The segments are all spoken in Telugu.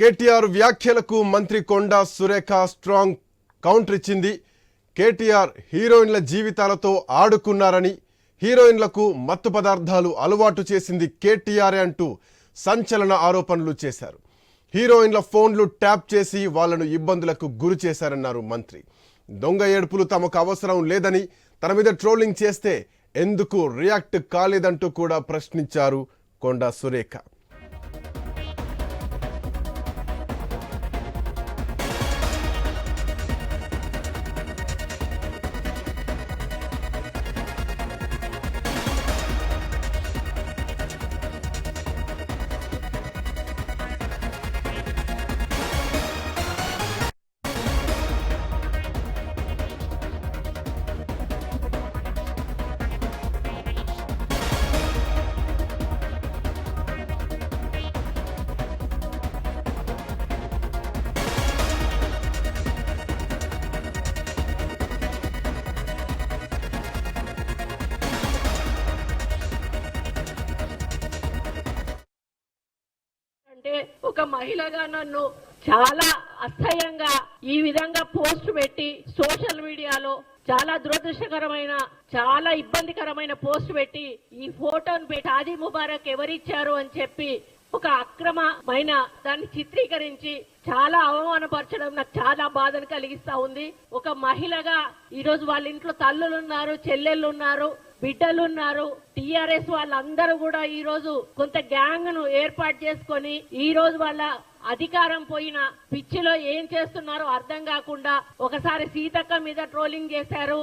కేటీఆర్ వ్యాఖ్యలకు మంత్రి కొండా సురేఖ స్ట్రాంగ్ కౌంటర్ ఇచ్చింది. కేటీఆర్ హీరోయిన్ల జీవితాలతో ఆడుకున్నారని హీరోయిన్లకు మత్తు పదార్థాలు అలవాటు చేసింది కేటీఆర్ అంటూ సంచలన ఆరోపణలు చేశారు. హీరోయిన్ల ఫోన్లు ట్యాప్ చేసి వాళ్ళను ఇబ్బందులకు గురి చేశారన్నారు మంత్రి. దొంగ ఏడుపులు తమకు అవసరం లేదని తన మీద ట్రోలింగ్ చేస్తే ఎందుకు రియాక్ట్ కాలేదంటూ కూడా ప్రశ్నించారు కొండా సురేఖ. మహిళగా నన్ను చాలా అసహ్యంగా ఈ విధంగా పోస్ట్ పెట్టి సోషల్ మీడియాలో చాలా దురదృష్టకరమైన చాలా ఇబ్బందికరమైన పోస్ట్ పెట్టి ఈ ఫోటోను పెట్టి హాజీ ముబారక్ ఎవరిచ్చారు అని చెప్పి ఒక అక్రమమైన దాన్ని చిత్రీకరించి చాలా అవమానపరచడం నాకు చాలా బాధను కలిగిస్తా ఉంది. ఒక మహిళగా ఈరోజు వాళ్ళ ఇంట్లో తల్లులు ఉన్నారు చెల్లెళ్ళు ఉన్నారు బిడ్డలు ఉన్నారు టిఆర్ఎస్ వాళ్ళందరూ కూడా ఈ రోజు కొంత గ్యాంగ్ను ఏర్పాటు చేసుకొని ఈ రోజు వాళ్ళ అధికారం పోయిన పిచ్చిలో ఏం చేస్తున్నారో అర్థం కాకుండా ఒకసారి సీతక్క మీద ట్రోలింగ్ చేశారు.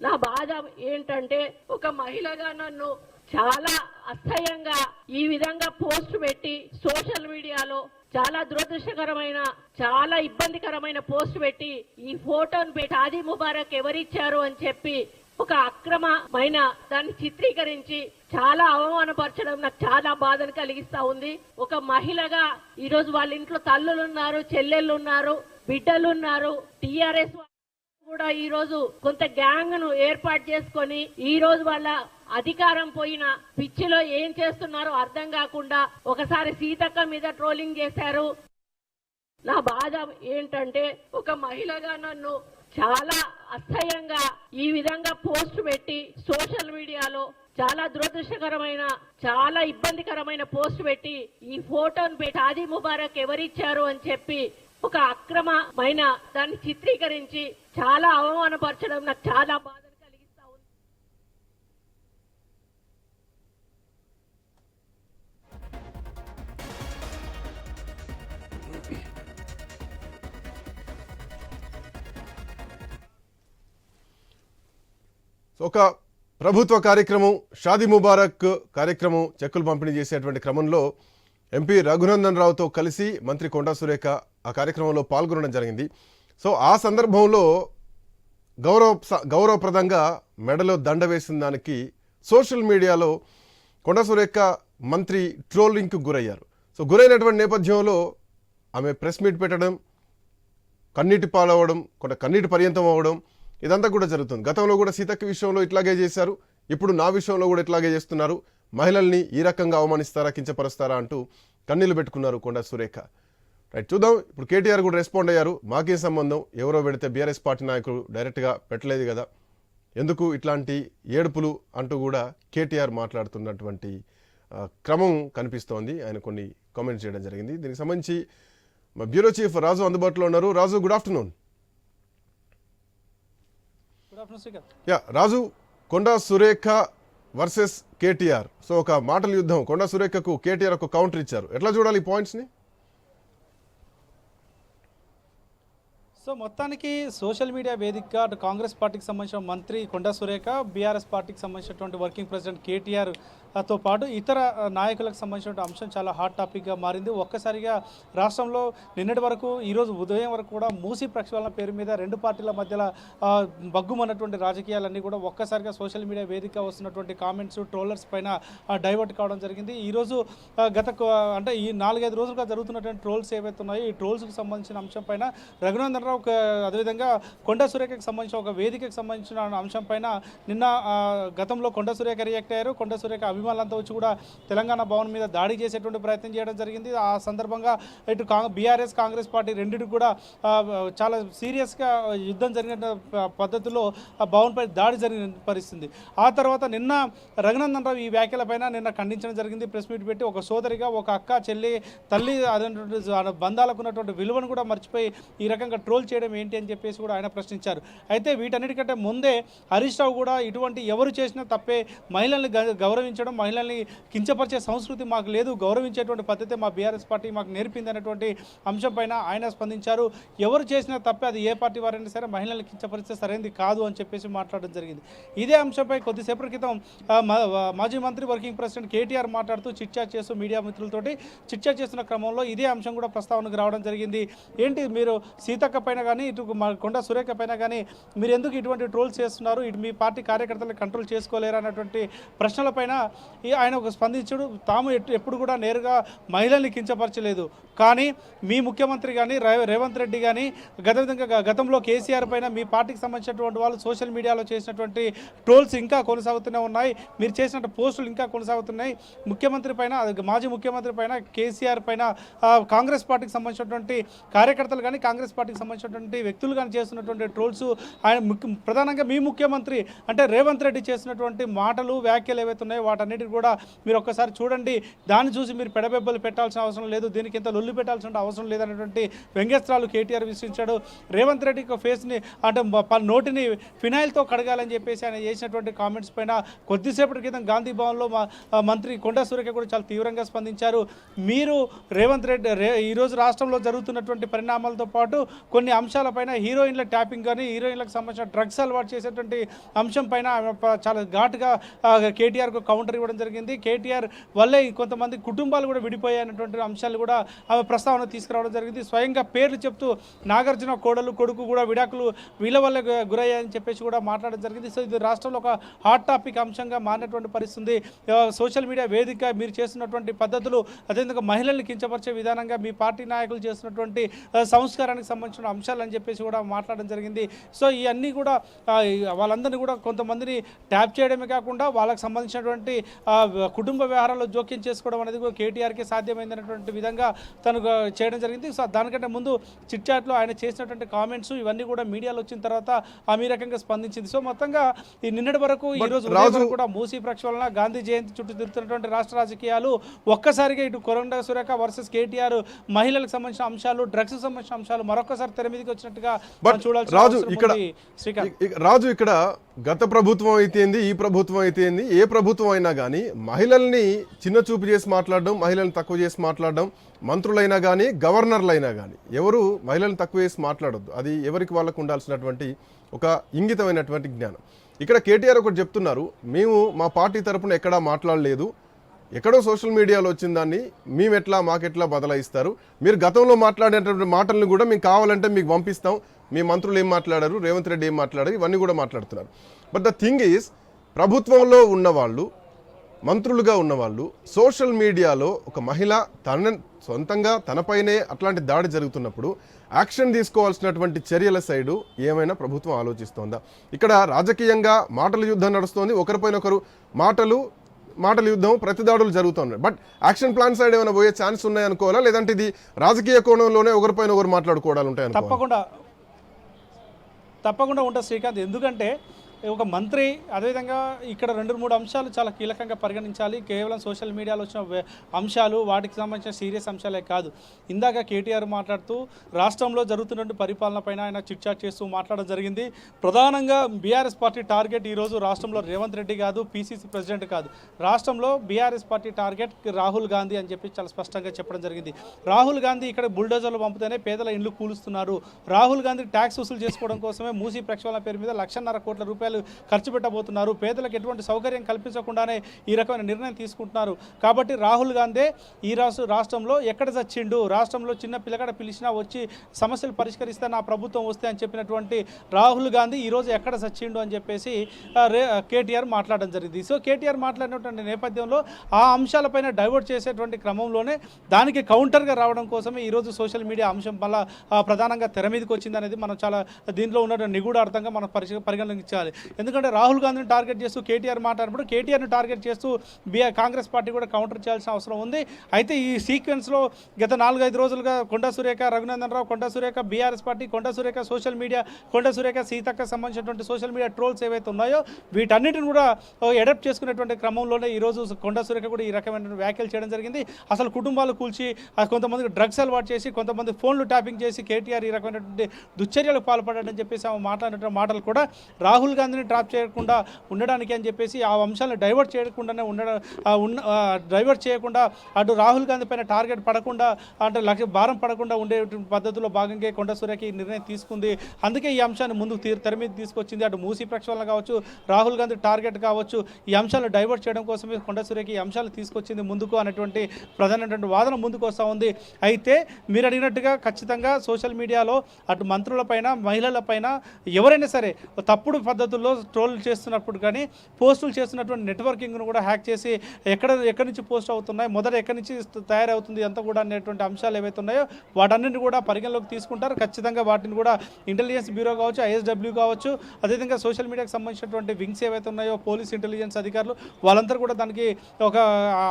నా బాధ ఏంటంటే ఒక మహిళగా నన్ను చాలా అసహ్యంగా ఈ విధంగా పోస్ట్ పెట్టి సోషల్ మీడియాలో చాలా దురదృష్టకరమైన చాలా ఇబ్బందికరమైన పోస్ట్ పెట్టి ఈ ఫోటోను పెట్టి ఆది ముబారక్ ఎవరిచ్చారు అని చెప్పి ఒక అక్రమమైన దాన్ని చిత్రీకరించి చాలా అవమానపరచడం నాకు చాలా బాధను కలిగిస్తా ఉంది. ఒక మహిళగా ఈరోజు వాళ్ళ ఇంట్లో తల్లులు ఉన్నారు చెల్లెళ్ళు ఉన్నారు బిడ్డలు ఉన్నారు టిఆర్ఎస్ కూడా ఈ రోజు కొంత గ్యాంగ్ను ఏర్పాటు చేసుకొని ఈ రోజు వాళ్ళ అధికారం పోయిన పిచ్చిలో ఏం చేస్తున్నారో అర్థం కాకుండా ఒకసారి సీతక్క మీద ట్రోలింగ్ చేశారు. నా బాధ ఏంటంటే ఒక మహిళగా నన్ను చాలా అసహ్యంగా ఈ విధంగా పోస్ట్ పెట్టి సోషల్ మీడియాలో చాలా దురదృష్టకరమైన చాలా ఇబ్బందికరమైన పోస్ట్ పెట్టి ఈ ఫోటోను పెట్టి ఆది ముబారక్ ఎవరిచ్చారు అని చెప్పి ఒక అక్రమమైన దాన్ని చిత్రీకరించి చాలా అవమానపరచడం నాకు చాలా బాధ సో ఒక ప్రభుత్వ కార్యక్రమం షాదీ ముబారక్ కార్యక్రమం చెక్కులు పంపిణీ చేసేటువంటి క్రమంలో ఎంపీ రఘునందన్ రావుతో కలిసి మంత్రి కొండా సురేఖ ఆ కార్యక్రమంలో పాల్గొనడం జరిగింది. సో ఆ సందర్భంలో గౌరవ గౌరవప్రదంగా మెడలో దండ వేసిన దానికి సోషల్ మీడియాలో కొండా సురేఖ మంత్రి ట్రోలింగ్కు గురయ్యారు. సో గురైనటువంటి నేపథ్యంలో ఆమె ప్రెస్ మీట్ పెట్టడం కన్నీటి పాలవడం కొంత కన్నీటి పర్యంతం అవ్వడం ఇదంతా కూడా జరుగుతుంది. గతంలో కూడా సీతక్క విషయంలో ఇట్లాగే చేశారు. ఇప్పుడు నా విషయంలో కూడా ఇట్లాగే చేస్తున్నారు. మహిళల్ని ఈ రకంగా అవమానిస్తారా కించపరుస్తారా అంటూ కన్నీళ్ళు పెట్టుకున్నారు కొండ సురేఖ. రైట్ చూద్దాం. ఇప్పుడు కేటీఆర్ కూడా రెస్పాండ్ అయ్యారు. మాకేం సంబంధం? ఎవరో పెడితే బీఆర్ఎస్ పార్టీ నాయకులు డైరెక్ట్గా పెట్టలేదు కదా. ఎందుకు ఇట్లాంటి ఏడుపులు అంటూ కూడా కేటీఆర్ మాట్లాడుతున్నటువంటి క్రమం కనిపిస్తోంది. ఆయన కొన్ని కామెంట్స్ చేయడం జరిగింది. దీనికి సంబంధించి మా బ్యూరో చీఫ్ రాజు అందుబాటులో ఉన్నారు. Raju good afternoon. Yeah Raju Konda Surekha versus KTR so ఒక మాటల యుద్ధం. కొండా సురేఖకు కేటీఆర్ ఒక కౌంటర్ ఇచ్చారు. ఎట్లా చూడాలి ఈ పాయింట్స్ని సో మొత్తానికి సోషల్ మీడియా వేదికగా అటు కాంగ్రెస్ పార్టీకి సంబంధించిన మంత్రి కొండా సురేఖ బీఆర్ఎస్ పార్టీకి సంబంధించినటువంటి వర్కింగ్ ప్రెసిడెంట్ కేటీఆర్తో పాటు ఇతర నాయకులకు సంబంధించిన అంశం చాలా హాట్ టాపిక్గా మారింది. ఒక్కసారిగా రాష్ట్రంలో నిన్నటి వరకు ఈరోజు ఉదయం వరకు కూడా మూసి ప్రక్షాళన పేరు మీద రెండు పార్టీల మధ్యలో బగ్గుమన్నటువంటి రాజకీయాలన్నీ కూడా ఒక్కసారిగా సోషల్ మీడియా వేదిక వస్తున్నటువంటి కామెంట్స్ ట్రోలర్స్ పైన డైవర్ట్ కావడం జరిగింది. ఈరోజు గత అంటే ఈ నాలుగైదు రోజులుగా జరుగుతున్నటువంటి ట్రోల్స్ ఏవైతే ఉన్నాయో ఈ ట్రోల్స్కి సంబంధించిన అంశం పైన రఘునందన్ ఒక అదేవిధంగా కొండ సురేఖకు సంబంధించిన ఒక వేదికకు సంబంధించిన అంశం పైన నిన్న గతంలో కొండ సురేఖ రియాక్ట్ అయ్యారు. కొండ సురేఖ అభిమానులంతా వచ్చి కూడా తెలంగాణ భవన్ మీద దాడి చేసేటువంటి ప్రయత్నం చేయడం జరిగింది. ఆ సందర్భంగా ఇటు బీఆర్ఎస్ కాంగ్రెస్ పార్టీ రెండింటికి కూడా చాలా సీరియస్గా యుద్ధం జరిగిన పద్ధతిలో ఆ భవన్పై దాడి జరిగిన పరిస్థితి. ఆ తర్వాత నిన్న రఘునందన్ రావు ఈ వ్యాఖ్యలపైన నిన్న ఖండించడం జరిగింది. ప్రెస్ మీట్ పెట్టి ఒక సోదరిగా ఒక అక్క చెల్లి తల్లి అదేంటటువంటి బంధాలకు ఉన్నటువంటి విలువను కూడా మర్చిపోయి ఈ రకంగా ట్రోల్ చేయడం ఏంటి అని చెప్పేసి కూడా ఆయన ప్రశ్నించారు. అయితే వీటన్నిటికంటే ముందే హరీష్ రావు కూడా ఇటువంటి ఎవరు చేసినా తప్పే మహిళల్ని గౌరవించడం మహిళల్ని కించపరిచే సంస్కృతి మాకు లేదు గౌరవించేటువంటి పద్ధతి మా బీఆర్ఎస్ పార్టీ మాకు నేర్పింది అనేటువంటి అంశం పైన ఆయన స్పందించారు. ఎవరు చేసినా తప్పే అది ఏ పార్టీ వారైనా సరే మహిళల్ని కించపరిస్తే సరైనది కాదు అని చెప్పేసి మాట్లాడడం జరిగింది. ఇదే అంశంపై కొద్దిసేపటి క్రితం మా- మాజీ మంత్రి వర్కింగ్ ప్రెసిడెంట్ కేటీఆర్ మాట్లాడుతూ చిట్చాట్ చేస్తూ మీడియా మిత్రులతోటి చిట్చాట్ చేస్తున్న క్రమంలో ఇదే అంశం కూడా ప్రస్తావనకు రావడం జరిగింది. ఏంటి మీరు సీతక్క పైన కానీ ఇటు మా కొండ సురేఖ పైన కానీ మీరు ఎందుకు ఇటువంటి ట్రోల్స్ చేస్తున్నారు? ఇటు మీ పార్టీ కార్యకర్తలు కంట్రోల్ చేసుకోలేరు? అన్నటువంటి ప్రశ్నలపైన ఈ ఆయన ఒక స్పందించుడు. తాము ఎప్పుడు కూడా నేరుగా మహిళల్ని కించపరచలేదు. కానీ మీ ముఖ్యమంత్రి కానీ రే- రేవంత్ రెడ్డి కానీ గత విధంగా గతంలో కేసీఆర్ పైన మీ పార్టీకి సంబంధించినటువంటి వాళ్ళు సోషల్ మీడియాలో చేసినటువంటి ట్రోల్స్ ఇంకా కొనసాగుతూనే ఉన్నాయి. మీరు చేసిన పోస్టులు ఇంకా కొనసాగుతున్నాయి. ముఖ్యమంత్రి పైన మాజీ ముఖ్యమంత్రి పైన కేసీఆర్ పైన కాంగ్రెస్ పార్టీకి సంబంధించినటువంటి కార్యకర్తలు కానీ కాంగ్రెస్ పార్టీకి చేసినటువంటి వ్యక్తులు కానీ చేస్తున్నటువంటి ట్రోల్స్ ఆయన ప్రధానంగా మీ ముఖ్యమంత్రి అంటే రేవంత్ రెడ్డి చేసినటువంటి మాటలు వ్యాఖ్యలు ఏవైతే ఉన్నాయో వాటన్నిటిని కూడా మీరు ఒక్కసారి చూడండి. దాన్ని చూసి మీరు పెడబెబ్బలు పెట్టాల్సిన అవసరం లేదు. దీనికి ఇంత లొల్లు పెట్టాల్సిన అవసరం లేదనేటువంటి వ్యంగ్యస్త్రాలు కేటీఆర్ విశ్వించాడు రేవంత్ రెడ్డికి ఫేస్ని అంటే ప- నోటిని ఫినాయిల్తో కడగాలని చెప్పేసి ఆయన చేసినటువంటి కామెంట్స్ పైన కొద్దిసేపటి క్రితం గాంధీ భవన్లో మంత్రి కొండా సురేఖ కూడా చాలా తీవ్రంగా స్పందించారు. మీరు రేవంత్ రెడ్డి రే ఈరోజు రాష్ట్రంలో జరుగుతున్నటువంటి పరిణామాలతో పాటు కొన్ని అంశాలపైన హీరోయిన్ల ట్యాపింగ్ కానీ హీరోయిన్లకు సంబంధించిన డ్రగ్స్ అలవాటు చేసేటువంటి అంశం పైన ఆమె చాలా ఘాటుగా కేటీఆర్కు కౌంటర్ ఇవ్వడం జరిగింది. కేటీఆర్ వల్లే కొంతమంది కుటుంబాలు కూడా విడిపోయాయన్నటువంటి అంశాలు కూడా ఆమె ప్రస్తావన తీసుకురావడం జరిగింది. స్వయంగా పేర్లు చెప్తూ నాగార్జున కోడలు కొడుకు కూడా విడాకులు వీళ్ళ వల్ల గురయ్యాయని చెప్పేసి కూడా మాట్లాడడం జరిగింది. సో ఇది రాష్ట్రంలో ఒక హాట్ టాపిక్ అంశంగా మారినటువంటి పరిస్థితి సోషల్ మీడియా వేదిక మీరు చేస్తున్నటువంటి పద్ధతులు అదేవిధంగా మహిళల్ని కించపరిచే విధానంగా మీ పార్టీ నాయకులు చేస్తున్నటువంటి సంస్కారానికి సంబంధించిన అంశాలు అని చెప్పేసి కూడా మాట్లాడడం జరిగింది. సో ఇవన్నీ కూడా వాళ్ళందరినీ కూడా కొంతమందిని ట్యాప్ చేయడమే కాకుండా వాళ్ళకి సంబంధించినటువంటి కుటుంబ వ్యవహారాల్లో జోక్యం చేసుకోవడం అనేది కూడా కేటీఆర్కి సాధ్యమైందనేటువంటి విధంగా తను చేయడం జరిగింది. సో దానికంటే ముందు చిట్ చాట్లో ఆయన చేసినటువంటి కామెంట్స్ ఇవన్నీ కూడా మీడియాలో వచ్చిన తర్వాత ఆమె రకంగా స్పందించింది. సో మొత్తంగా ఈ నిన్నటి వరకు ఈ రోజు కూడా మూసీ ప్రక్షాళన గాంధీ జయంతి చుట్టూ తిరుగుతున్నటువంటి రాష్ట్ర రాజకీయాలు ఒక్కసారిగా ఇటు కొరండ సురేఖ వర్సెస్ కేటీఆర్ మహిళలకు సంబంధించిన అంశాలు డ్రగ్స్ సంబంధించిన అంశాలు మరొకసారి తెర మీదకి వచ్చినట్టుగా రాజు, ఇక్కడ- రాజు ఇక్కడ గత ప్రభుత్వం అయితేంది ఈ ప్రభుత్వం అయితేంది ఏ ప్రభుత్వం అయినా కానీ మహిళల్ని చిన్న చూపు చేసి మాట్లాడడం మహిళల్ని తక్కువ చేసి మాట్లాడడం మంత్రులైనా కానీ గవర్నర్లైనా కానీ ఎవరు మహిళల్ని తక్కువ చేసి మాట్లాడొద్దు. అది ఎవరికి వాళ్ళకు ఉండాల్సినటువంటి ఒక ఇంగితమైనటువంటి జ్ఞానం. ఇక్కడ కేటీఆర్ ఒకటి చెప్తున్నారు మేము మా పార్టీ తరపున ఎక్కడా మాట్లాడలేదు ఎక్కడో సోషల్ మీడియాలో వచ్చిన దాన్ని మేము ఎట్లా మాకెట్లా బదలాయిస్తారు? మీరు గతంలో మాట్లాడేటటువంటి మాటలను కూడా మేము కావాలంటే మీకు పంపిస్తాం. మీ మంత్రులు ఏం మాట్లాడారు? రేవంత్ రెడ్డి ఏం మాట్లాడారు? ఇవన్నీ కూడా మాట్లాడుతున్నారు. బట్ ద థింగ్ ఈజ్ ప్రభుత్వంలో ఉన్నవాళ్ళు మంత్రులుగా ఉన్నవాళ్ళు సోషల్ మీడియాలో ఒక మహిళ తన సొంతంగా తనపైనే అట్లాంటి దాడి జరుగుతున్నప్పుడు యాక్షన్ తీసుకోవాల్సినటువంటి చర్యల సైడు ఏమైనా ప్రభుత్వం ఆలోచిస్తోందా? ఇక్కడ రాజకీయంగా మాటల యుద్ధం నడుస్తోంది. ఒకరిపైన ఒకరు మాటలు మాటల యుద్ధం ప్రతిదాడులు జరుగుతున్నాయి. బట్ యాక్షన్ ప్లాన్ సైడ్ ఏమైనా పోయే ఛాన్స్ ఉన్నాయి అనుకోవాలా? లేదంటే ఇది రాజకీయ కోణంలోనే ఒకరిపైన ఒకరు మాట్లాడుకోవడాలు ఉంటాయి తప్పకుండా. తప్పకుండా ఉంటుంది శ్రీకాంత్. ఎందుకంటే ఒక మంత్రి అదేవిధంగా ఇక్కడ రెండు మూడు అంశాలు చాలా కీలకంగా పరిగణించాలి. కేవలం సోషల్ మీడియాలో వచ్చిన అంశాలు వాటికి సంబంధించిన సీరియస్ అంశాలే కాదు. ఇందాక కేటీఆర్ మాట్లాడుతూ రాష్ట్రంలో జరుగుతున్న పరిపాలన పైన ఆయన చిట్చాట్ చేస్తూ మాట్లాడడం జరిగింది. ప్రధానంగా బీఆర్ఎస్ పార్టీ టార్గెట్ ఈరోజు రాష్ట్రంలో రేవంత్ రెడ్డి కాదు పీసీసీ ప్రెసిడెంట్ కాదు. రాష్ట్రంలో BRS party target Rahul Gandhi అని చెప్పి చాలా స్పష్టంగా చెప్పడం జరిగింది. రాహుల్ గాంధీ ఇక్కడ బుల్డోజర్లు పంపుతేనే పేదల ఇండ్లు కూలుస్తున్నారు. రాహుల్ గాంధీ ట్యాక్స్ వసూలు చేసుకోవడం కోసమే మూసీ ప్రక్షాళన పేరు మీద లక్షన్నర కోట్ల రూపాయలు రూపాయలు ఖర్చు పెట్టబోతున్నారు. పేదలకు ఎటువంటి సౌకర్యం కల్పించకుండానే ఈ రకమైన నిర్ణయం తీసుకుంటున్నారు. కాబట్టి రాహుల్ గాంధీ ఈ రాష్ట్ర రాష్ట్రంలో ఎక్కడ చచ్చిండు? రాష్ట్రంలో చిన్న పిల్లగాడ పిలిచినా వచ్చి సమస్యలు పరిష్కరిస్తే నా ప్రభుత్వం వస్తే అని చెప్పినటువంటి రాహుల్ గాంధీ ఈరోజు ఎక్కడ చచ్చిండు అని చెప్పేసి కేటీఆర్ మాట్లాడడం జరిగింది. సో కేటీఆర్ మాట్లాడినటువంటి నేపథ్యంలో ఆ అంశాలపైన డైవర్ట్ చేసేటువంటి క్రమంలోనే దానికి కౌంటర్గా రావడం కోసమే ఈరోజు సోషల్ మీడియా అంశం వల్ల ప్రధానంగా తెర మీదకి వచ్చింది అనేది మనం చాలా దీంట్లో ఉన్న నిగూఢార్థంగా మనం పరిగణించాలి. ఎందుకంటే రాహుల్ గాంధీని టార్గెట్ చేస్తూ కేటీఆర్ మాట్లాడినప్పుడు కేటీఆర్ని టార్గెట్ చేస్తూ బీఆర్ కాంగ్రెస్ పార్టీ కూడా కౌంటర్ చేయాల్సిన అవసరం ఉంది. అయితే ఈ సీక్వెన్స్లో గత నాలుగైదు రోజులుగా Konda Surekha Raghunandan Rao Konda Surekha BRS party Konda Surekha social media Konda Surekha Seethakka సంబంధించినటువంటి సోషల్ మీడియా ట్రోల్స్ ఏవైతే ఉన్నాయో వీటన్నిటిని కూడా అడాప్ట్ చేసుకునేటువంటి క్రమంలోనే ఈరోజు కొండా సురేఖ కూడా ఈ రకమైన వ్యాఖ్యలు చేయడం జరిగింది. అసలు కుటుంబాలు కూల్చి కొంతమందికి డ్రగ్స్ అలవాటు చేసి కొంతమంది ఫోన్లు ట్యాపింగ్ చేసి కేటీఆర్ ఈ రకమైనటువంటి దుశ్చర్యలకు పాల్పడాడని చెప్పేసి ఆమె మాట్లాడినటువంటి మాటలు కూడా రాహుల్ గాంధీ గాంధీని డ్రాప్ చేయకుండా ఉండడానికి అని చెప్పేసి ఆ అంశాలను డైవర్ట్ చేయకుండానే ఉండడం ఉన్న డైవర్ట్ చేయకుండా అటు రాహుల్ గాంధీ పైన టార్గెట్ పడకుండా అంటే లక్ష్య భారం పడకుండా ఉండే పద్ధతిలో భాగంగా కొండ సూర్యకి నిర్ణయం తీసుకుంది. అందుకే ఈ అంశాన్ని ముందుకు తీరు తెర మీద తీసుకొచ్చింది. అటు మూసీ ప్రక్షాళన కావచ్చు రాహుల్ గాంధీ టార్గెట్ కావచ్చు ఈ అంశాలను డైవర్ట్ చేయడం కోసమే కొండ సూర్యకి ఈ అంశాలు తీసుకొచ్చింది ముందుకు అనేటువంటి ప్రధానమైనటువంటి వాదన ముందుకు వస్తూ ఉంది. అయితే మీరు అడిగినట్టుగా ఖచ్చితంగా సోషల్ మీడియాలో అటు మంత్రులపైన మహిళలపైన ఎవరైనా సరే తప్పుడు పద్ధతులు పద్ధతుల్లో ట్రోల్ చేస్తున్నప్పుడు కానీ పోస్టులు చేస్తున్నటువంటి నెట్వర్కింగ్ను కూడా హ్యాక్ చేసి ఎక్కడ ఎక్కడి నుంచి పోస్ట్ అవుతున్నాయి మొదట ఎక్కడి నుంచి తయారవుతుంది అంతా కూడా అనేటువంటి అంశాలు ఏవైతే ఉన్నాయో వాటన్నింటిని కూడా పరిగణలోకి తీసుకుంటారు. ఖచ్చితంగా వాటిని కూడా ఇంటెలిజెన్స్ బ్యూరో కావచ్చు ఐఎస్డబ్ల్యూ కావచ్చు అదేవిధంగా సోషల్ మీడియాకి సంబంధించినటువంటి వింగ్స్ ఏవైతే ఉన్నాయో పోలీస్ ఇంటెలిజెన్స్ అధికారులు వాళ్ళందరూ కూడా దానికి ఒక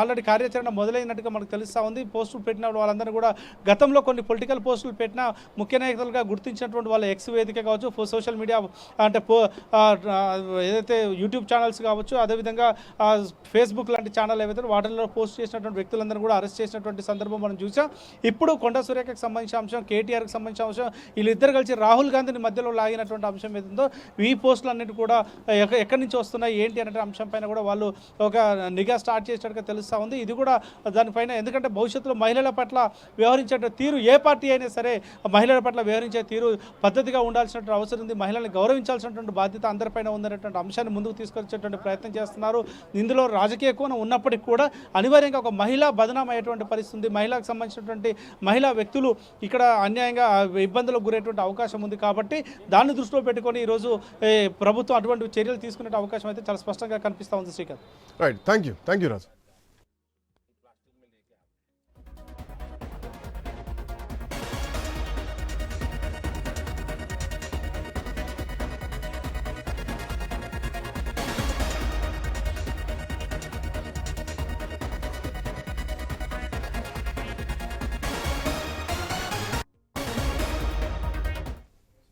ఆల్రెడీ కార్యాచరణ మొదలైనట్టుగా మనకు తెలుస్తూ ఉంది. పోస్టులు పెట్టిన వాళ్ళందరూ కూడా గతంలో కొన్ని పొలిటికల్ పోస్టులు పెట్టిన ముఖ్య నేతలుగా గుర్తించినటువంటి వాళ్ళ ఎక్స్ వేదిక కావచ్చు సోషల్ మీడియా అంటే పో ఏదైతే యూట్యూబ్ ఛానల్స్ కావచ్చు అదేవిధంగా ఫేస్బుక్ లాంటి ఛానల్ ఏవైతే వాటిల్లో పోస్ట్ చేసినటువంటి వ్యక్తులందరూ కూడా అరెస్ట్ చేసినటువంటి సందర్భం మనం చూసాం. ఇప్పుడు కొండ సురేఖకు సంబంధించిన అంశం కేటీఆర్కి సంబంధించిన అంశం వీళ్ళిద్దరు కలిసి రాహుల్ గాంధీని మధ్యలో లాగినటువంటి అంశం ఏదో ఈ పోస్టులు అన్నిటి కూడా ఎక్కడి నుంచి వస్తున్నాయి ఏంటి అనే అంశం పైన కూడా వాళ్ళు ఒక నిఘా స్టార్ట్ చేసినట్టుగా తెలుస్తూ ఉంది. ఇది కూడా దానిపైన ఎందుకంటే భవిష్యత్తులో మహిళల పట్ల వ్యవహరించే తీరు ఏ పార్టీ అయినా సరే మహిళల పట్ల వ్యవహరించే తీరు పద్ధతిగా ఉండాల్సినటువంటి అవసరం ఉంది. మహిళల్ని గౌరవించాల్సినటువంటి బాధ్యత అందరిపైన ఉందనేటువంటి అంశాన్ని ముందుకు తీసుకొచ్చేటువంటి ప్రయత్నం చేస్తున్నారు. ఇందులో రాజకీయ కోణం ఉన్నప్పటికీ కూడా అనివార్యంగా ఒక మహిళా బదనాం అయ్యేటువంటి పరిస్థితి ఉంది. మహిళకు సంబంధించినటువంటి మహిళా వ్యక్తులు ఇక్కడ అన్యాయంగా ఇబ్బందులకు గురేటువంటి అవకాశం ఉంది కాబట్టి దాన్ని దృష్టిలో పెట్టుకొని ఈరోజు ప్రభుత్వం అటువంటి చర్యలు తీసుకునే అవకాశం అయితే చాలా స్పష్టంగా కనిపిస్తూ ఉంది Srikanth. Right thank you thank you Raju